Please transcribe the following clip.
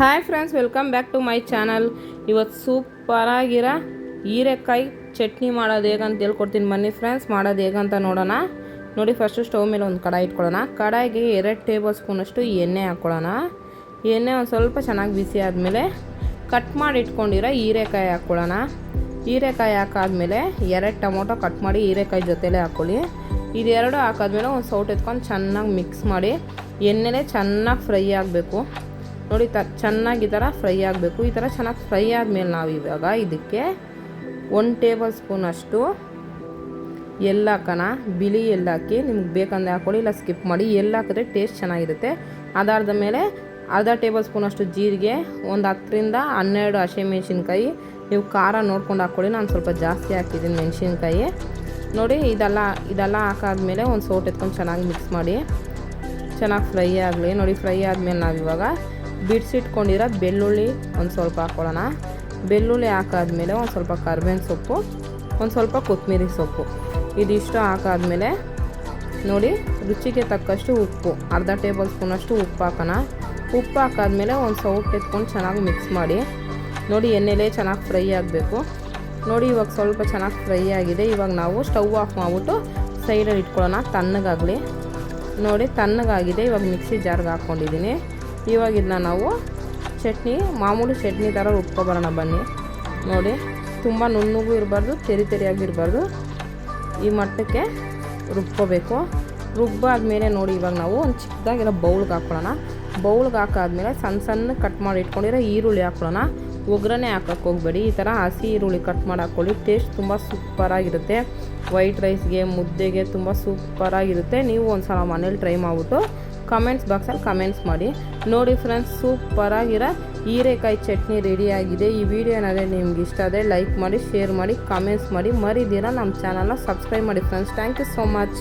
Hi friends, welcome back to my channel. ಇವತ್ತು ಸೂಪರಾಗಿರೋ ಹೀರೆಕಾಯಿ ಚಟ್ನಿ ಮಾಡೋದು ಹೇಗಂತ ಹೇಳ್ಕೊಡ್ತೀನಿ ಬನ್ನಿ ಫ್ರೆಂಡ್ಸ್, ಮಾಡೋದು ಹೇಗಂತ ನೋಡೋಣ. ನೋಡಿ ಫಸ್ಟು ಸ್ಟವ್ ಮೇಲೆ ಒಂದು ಕಡಾಯಿ ಇಟ್ಕೊಳ್ಳೋಣ. ಕಡಾಯಿಗೆ ಎರಡು ಟೇಬಲ್ ಸ್ಪೂನಷ್ಟು ಎಣ್ಣೆ ಹಾಕ್ಕೊಳ್ಳೋಣ. ಎಣ್ಣೆ ಒಂದು ಸ್ವಲ್ಪ ಚೆನ್ನಾಗಿ ಬಿಸಿ ಆದಮೇಲೆ ಕಟ್ ಮಾಡಿ ಇಟ್ಕೊಂಡಿರೋ ಹೀರೆಕಾಯಿ ಹಾಕ್ಕೊಳ್ಳೋಣ. ಹೀರೆಕಾಯಿ ಹಾಕಾದ್ಮೇಲೆ ಎರಡು ಟೊಮೊಟೊ ಕಟ್ ಮಾಡಿ ಹೀರೆಕಾಯಿ ಜೊತೆಲೇ ಹಾಕ್ಕೊಳ್ಳಿ. ಇದೆರಡು ಹಾಕಾದ್ಮೇಲೆ ಒಂದು ಸೌಟ್ ಎತ್ಕೊಂಡು ಚೆನ್ನಾಗಿ ಮಿಕ್ಸ್ ಮಾಡಿ ಎಣ್ಣೆಲೇ ಚೆನ್ನಾಗಿ ಫ್ರೈ ಆಗಬೇಕು. ನೋಡಿ, ತ ಚೆನ್ನಾಗಿ ಈ ಥರ ಫ್ರೈ ಆಗಬೇಕು. ಈ ಥರ ಚೆನ್ನಾಗಿ ಫ್ರೈ ಆದಮೇಲೆ ನಾವು ಇವಾಗ ಇದಕ್ಕೆ ಒನ್ ಟೇಬಲ್ ಸ್ಪೂನ್ ಅಷ್ಟು ಹಾಕೋಣ. ಬಿಳಿ ಎಲ್ಲ ಹಾಕಿ ನಿಮ್ಗೆ ಬೇಕಂದ್ರೆ ಹಾಕ್ಕೊಳ್ಳಿ ಇಲ್ಲ ಸ್ಕಿಪ್ ಮಾಡಿ. ಎಲ್ಲ ಹಾಕಿದ್ರೆ ಟೇಸ್ಟ್ ಚೆನ್ನಾಗಿರುತ್ತೆ. ಅದಾದ ಮೇಲೆ ಅರ್ಧ ಟೇಬಲ್ ಸ್ಪೂನ್ ಅಷ್ಟು ಜೀರಿಗೆ, ಒಂದು ಹತ್ತರಿಂದ ಹನ್ನೆರಡು ಹಸಿಮೆಣ್ಸಿನ್ಕಾಯಿ. ನೀವು ಖಾರ ನೋಡ್ಕೊಂಡು ಹಾಕ್ಕೊಳ್ಳಿ ನಾನು ಸ್ವಲ್ಪ ಜಾಸ್ತಿ ಹಾಕಿದ್ದೀನಿ ಮೆಣಸಿನ್ಕಾಯಿ. ನೋಡಿ, ಇದೆಲ್ಲ ಇದೆಲ್ಲ ಹಾಕಾದ್ಮೇಲೆ ಒಂದು ಸೋಟ್ ಎತ್ಕೊಂಡು ಚೆನ್ನಾಗಿ ಮಿಕ್ಸ್ ಮಾಡಿ. ಚೆನ್ನಾಗಿ ಫ್ರೈ ಆಗಲಿ. ನೋಡಿ, ಫ್ರೈ ಆದಮೇಲೆ ನಾವು ಇವಾಗ ಬಿಡಿಸಿಟ್ಕೊಂಡಿರೋ ಬೆಳ್ಳುಳ್ಳಿ ಒಂದು ಸ್ವಲ್ಪ ಹಾಕ್ಕೊಳ್ಳೋಣ ಬೆಳ್ಳುಳ್ಳಿ ಹಾಕಾದ್ಮೇಲೆ ಒಂದು ಸ್ವಲ್ಪ ಕರ್ಬೇವಿನ ಸೊಪ್ಪು, ಒಂದು ಸ್ವಲ್ಪ ಕೊತ್ತಂಬರಿ ಸೊಪ್ಪು. ಇದಿಷ್ಟು ಹಾಕಾದ್ಮೇಲೆ ನೋಡಿ ರುಚಿಗೆ ತಕ್ಕಷ್ಟು ಉಪ್ಪು, ಅರ್ಧ ಟೇಬಲ್ ಸ್ಪೂನಷ್ಟು ಉಪ್ಪು ಹಾಕೋಣ. ಉಪ್ಪು ಹಾಕಾದ್ಮೇಲೆ ಒಂದು ಸೌಟ್ ಎತ್ಕೊಂಡು ಚೆನ್ನಾಗಿ ಮಿಕ್ಸ್ ಮಾಡಿ, ನೋಡಿ ಎಣ್ಣೆಲೆ ಚೆನ್ನಾಗಿ ಫ್ರೈ ಆಗಬೇಕು. ನೋಡಿ ಇವಾಗ ಸ್ವಲ್ಪ ಚೆನ್ನಾಗಿ ಫ್ರೈ ಆಗಿದೆ. ಇವಾಗ ನಾವು ಸ್ಟವ್ ಆಫ್ ಮಾಡಿಬಿಟ್ಟು ಸೈಡಲ್ಲಿ ಇಟ್ಕೊಳ್ಳೋಣ ತಣ್ಣಗಾಗಲಿ. ನೋಡಿ ತಣ್ಣಗಾಗಿದೆ. ಇವಾಗ ಮಿಕ್ಸಿ ಜಾರ್ಗೆ ಹಾಕ್ಕೊಂಡಿದ್ದೀನಿ. ಇವಾಗ ಇದನ್ನ ನಾವು ಚಟ್ನಿ, ಮಾಮೂಲಿ ಚಟ್ನಿ ಥರ ರುಬ್ಕೊಬರೋಣ ಬನ್ನಿ. ನೋಡಿ, ತುಂಬ ನುಣ್ಣಗೂ ಇರಬಾರ್ದು, ತೆರಿ ತೆರಿಯಾಗಿರಬಾರ್ದು ಈ ಮಟ್ಟಕ್ಕೆ ರುಬ್ಕೋಬೇಕು. ರುಬ್ಬಾದ್ಮೇಲೆ ನೋಡಿ, ಇವಾಗ ನಾವು ಒಂದು ಚಿಕ್ಕದಾಗಿರೋ ಬೌಲ್ಗೆ ಹಾಕ್ಕೊಳ್ಳೋಣ. ಬೌಲ್ಗೆ ಹಾಕಾದ್ಮೇಲೆ ಸಣ್ಣ ಸಣ್ಣ ಕಟ್ ಮಾಡಿ ಇಟ್ಕೊಂಡಿರೋ ಈರುಳ್ಳಿ ಹಾಕ್ಕೊಳ್ಳೋಣ. ಒಗ್ಗರಣೆ ಹಾಕಕ್ಕೆ ಹೋಗಬೇಡಿ. ಈ ಥರ ಹಸಿ ಈರುಳ್ಳಿ ಕಟ್ ಮಾಡಿ ಹಾಕ್ಕೊಳ್ಳಿ. ಟೇಸ್ಟ್ ತುಂಬ ಸೂಪರಾಗಿರುತ್ತೆ. ವೈಟ್ ರೈಸ್ಗೆ, ಮುದ್ದೆಗೆ ತುಂಬ ಸೂಪರಾಗಿರುತ್ತೆ. ನೀವು ಒಂದು ಸಲ ಮನೇಲಿ ಟ್ರೈ ಮಾಡಿಬಿಟ್ಟು ಕಮೆಂಟ್ಸ್ ಬಾಕ್ಸಲ್ಲಿ ಕಮೆಂಟ್ಸ್ ಮಾಡಿ. ನೋಡಿ ಫ್ರೆಂಡ್ಸ್ ಸೂಪರಾಗಿರೋ ಹೀರೆಕಾಯಿ ಚಟ್ನಿ ರೆಡಿಯಾಗಿದೆ ಈ ವಿಡಿಯೋ ಏನಾದರೆ ನಿಮ್ಗೆ ಇಷ್ಟ ಆದರೆ ಲೈಕ್ ಮಾಡಿ ಶೇರ್ ಮಾಡಿ ಕಮೆಂಟ್ಸ್ ಮಾಡಿ. ಮರಿದಿರ ನಮ್ಮ ಚಾನಲ್ನ ಸಬ್ಸ್ಕ್ರೈಬ್ ಮಾಡಿ friends thank you so much